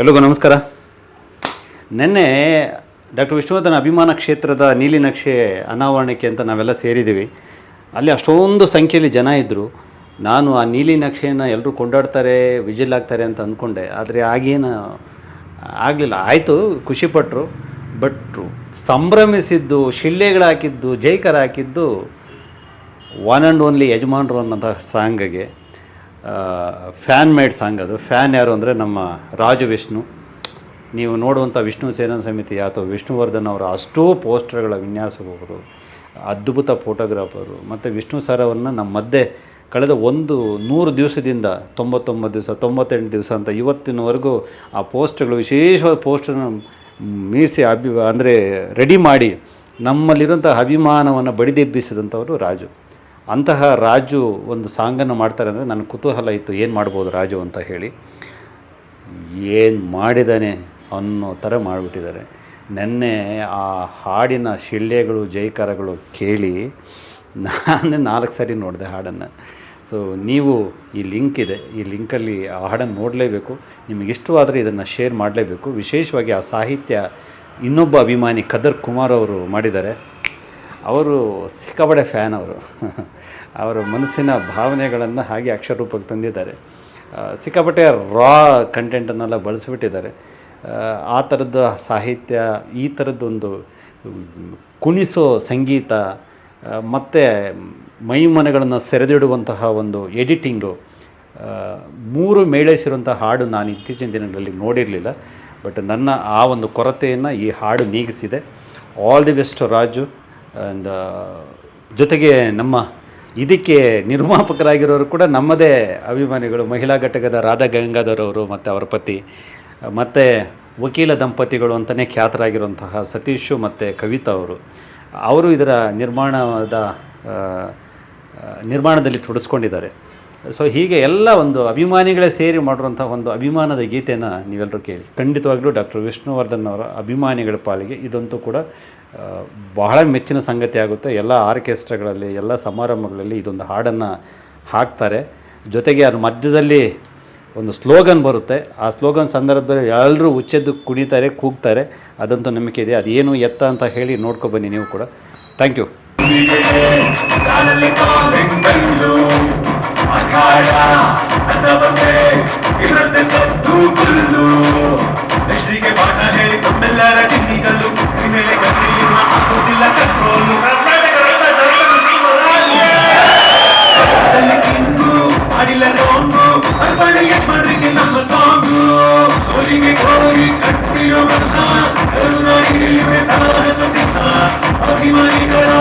ಎಲ್ರಿಗೂ ನಮಸ್ಕಾರ. ನಿನ್ನೆ ಡಾಕ್ಟರ್ ವಿಷ್ಣುವರ್ಧನ್ ಅಭಿಮಾನ ಕ್ಷೇತ್ರದ ನೀಲಿ ನಕ್ಷೆ ಅನಾವರಣಕ್ಕೆ ಅಂತ ನಾವೆಲ್ಲ ಸೇರಿದ್ದೀವಿ. ಅಲ್ಲಿ ಅಷ್ಟೊಂದು ಸಂಖ್ಯೆಯಲ್ಲಿ ಜನ ಇದ್ದರು ನಾನು ಆ ನೀಲಿ ನಕ್ಷೆಯನ್ನು ಎಲ್ಲರೂ ಕೊಂಡಾಡ್ತಾರೆ, ವಿಜಿಲ್ ಆಗ್ತಾರೆ ಅಂತ ಅಂದ್ಕೊಂಡೆ ಆದರೆ ಆಗೇನು ಆಗಲಿಲ್ಲ. ಆಯಿತು ಖುಷಿಪಟ್ಟರು ಬಟ್ ಸಂಭ್ರಮಿಸಿದ್ದು ಶಿಳ್ಳೆಗಳಾಕಿದ್ದು ಜೈಕರ ಹಾಕಿದ್ದು ಒನ್ ಆ್ಯಂಡ್ ಓನ್ಲಿ ಯಜಮಾನ್ರು ಅನ್ನೋಂಥ ಸಾಂಗಿಗೆ ಫ್ಯಾನ್ ಮೇಡ್ ಸಾಂಗ್ ಅದು. ಫ್ಯಾನ್ ಯಾರು ಅಂದರೆ ನಮ್ಮ ರಾಜು ವಿಷ್ಣು. ನೀವು ನೋಡುವಂಥ ವಿಷ್ಣು ಸೇನಾ ಸಮಿತಿ ಅಥವಾ ವಿಷ್ಣುವರ್ಧನ್ ಅವರ ಅಷ್ಟೋ ಪೋಸ್ಟರ್ಗಳ ವಿನ್ಯಾಸಕರು ಅದ್ಭುತ ಫೋಟೋಗ್ರಾಫರು. ಮತ್ತು ವಿಷ್ಣು ಸರ್ ನಮ್ಮ ಮಧ್ಯೆ ಕಳೆದ ಒಂದು ನೂರು ದಿವಸದಿಂದ ತೊಂಬತ್ತೊಂಬತ್ತು ದಿವಸ, ತೊಂಬತ್ತೆಂಟು ದಿವಸ ಅಂತ ಇವತ್ತಿನವರೆಗೂ ಆ ಪೋಸ್ಟ್ಗಳು ವಿಶೇಷವಾದ ಪೋಸ್ಟರ್ನ ಮೀರಿಸಿ ಅಭಿ, ಅಂದರೆ ರೆಡಿ ಮಾಡಿ ನಮ್ಮಲ್ಲಿರುವಂಥ ಅಭಿಮಾನವನ್ನು ಬಡಿದೆಬ್ಬಿಸಿದಂಥವರು ರಾಜು. ಅಂತಹ ರಾಜು ಒಂದು ಸಾಂಗನ್ನು ಮಾಡ್ತಾರೆ ಅಂದರೆ ನನ್ನ ಕುತೂಹಲ ಇತ್ತು, ಏನು ಮಾಡ್ಬೋದು ರಾಜು ಅಂತ ಹೇಳಿ. ಏನು ಮಾಡಿದ್ದಾನೆ ಅನ್ನೋ ಥರ ಮಾಡಿಬಿಟ್ಟಿದ್ದಾರೆ. ನೆನ್ನೆ ಆ ಹಾಡಿನ ಶಿಳ್ಳೆಗಳು ಜೈಕಾರಗಳು ಕೇಳಿ ನಾನೇ ನಾಲ್ಕು ಸಾರಿ ನೋಡಿದೆ ಹಾಡನ್ನು. ಸೊ ನೀವು ಈ ಲಿಂಕ್ ಇದೆ, ಈ ಲಿಂಕಲ್ಲಿ ಆ ಹಾಡನ್ನು ನೋಡಲೇಬೇಕು. ನಿಮಗೆ ಇಷ್ಟವಾದರೆ ಇದನ್ನು ಶೇರ್ ಮಾಡಲೇಬೇಕು. ವಿಶೇಷವಾಗಿ ಆ ಸಾಹಿತ್ಯ ಇನ್ನೊಬ್ಬ ಅಭಿಮಾನಿ ಕದರ್ ಕುಮಾರ್ ಅವರು ಮಾಡಿದ್ದಾರೆ. ಅವರು ಸಿಕ್ಕಾಬಡೆ ಫ್ಯಾನ್ ಅವರು. ಅವರ ಮನಸ್ಸಿನ ಭಾವನೆಗಳನ್ನು ಹಾಗೆ ಅಕ್ಷರೂಪಕ್ಕೆ ತಂದಿದ್ದಾರೆ. ಸಿಕ್ಕಾಪಟ್ಟೆ ರಾ ಕಂಟೆಂಟನ್ನೆಲ್ಲ ಬಳಸಿಬಿಟ್ಟಿದ್ದಾರೆ. ಆ, ಥರದ ಸಾಹಿತ್ಯ ಈ ಥರದ್ದೊಂದು ಕುಣಿಸೋ ಸಂಗೀತ ಮತ್ತು ಮೈಮನಗಳನ್ನು ಸೆರೆದಿಡುವಂತಹ ಒಂದು ಎಡಿಟಿಂಗು ಮೂರು ಮೇಳೈಸಿರುವಂಥ ಹಾಡು ನಾನು ಇತ್ತೀಚಿನ ದಿನಗಳಲ್ಲಿ ನೋಡಿರಲಿಲ್ಲ. ಬಟ್ ನನ್ನ ಆ ಒಂದು ಕೊರತೆಯನ್ನು ಈ ಹಾಡು ನೀಗಿಸಿದೆ. All the best Raju. And ಜೊತೆಗೆ ನಮ್ಮ ಇದಕ್ಕೆ ನಿರ್ಮಾಪಕರಾಗಿರೋರು ಕೂಡ ನಮ್ಮದೇ ಅಭಿಮಾನಿಗಳು. ಮಹಿಳಾ ಘಟಕದ ರಾಧಾ ಗಂಗಾಧರ್ ಅವರು ಮತ್ತು ಅವರ ಪತಿ, ಮತ್ತು ವಕೀಲ ದಂಪತಿಗಳು ಅಂತಲೇ ಖ್ಯಾತರಾಗಿರುವಂತಹ ಸತೀಶು ಮತ್ತು ಕವಿತಾ ಅವರು. ಅವರು ಇದರ ನಿರ್ಮಾಣದ ನಿರ್ಮಾಣದಲ್ಲಿ ತೊಡಸ್ಕೊಂಡಿದ್ದಾರೆ. ಸೊ ಹೀಗೆ ಎಲ್ಲ ಒಂದು ಅಭಿಮಾನಿಗಳೇ ಸೇರಿ ಮಾಡಿರುವಂಥ ಒಂದು ಅಭಿಮಾನದ ಗೀತೆಯನ್ನು ನೀವೆಲ್ಲರೂ ಕೇಳಿ. ಖಂಡಿತವಾಗ್ಲೂ ಡಾಕ್ಟರ್ ವಿಷ್ಣುವರ್ಧನ್ ಅವರ ಅಭಿಮಾನಿಗಳ ಪಾಲಿಗೆ ಇದಂತೂ ಕೂಡ ಬಹಳ ಮೆಚ್ಚಿನ ಸಂಗತಿ ಆಗುತ್ತೆ. ಎಲ್ಲ ಆರ್ಕೆಸ್ಟ್ರಾಗಳಲ್ಲಿ, ಎಲ್ಲ ಸಮಾರಂಭಗಳಲ್ಲಿ ಇದೊಂದು ಹಾಡನ್ನು ಹಾಕ್ತಾರೆ. ಜೊತೆಗೆ ಅದ್ರ ಮಧ್ಯದಲ್ಲಿ ಒಂದು ಸ್ಲೋಗನ್ ಬರುತ್ತೆ. ಆ ಸ್ಲೋಗನ್ ಸಂದರ್ಭದಲ್ಲಿ ಎಲ್ಲರೂ ಉಚ್ಚೆದ್ದು ಕುಣಿತಾರೆ, ಕೂಗ್ತಾರೆ. ಅದಂತೂ ನಂಬಿಕೆ ಇದೆ ಅದೇನು ಎತ್ತ ಅಂತ ಹೇಳಿ ನೋಡ್ಕೊಬನ್ನಿ ನೀವು ಕೂಡ. ಥ್ಯಾಂಕ್ ಯು கடைய பாருங்க நம்ம சாங்கு ஒலிங்க கோரி கட்டியோ மன்னா கருணாநிதியுமே சாரச சித்தா. அபிமானிகளா.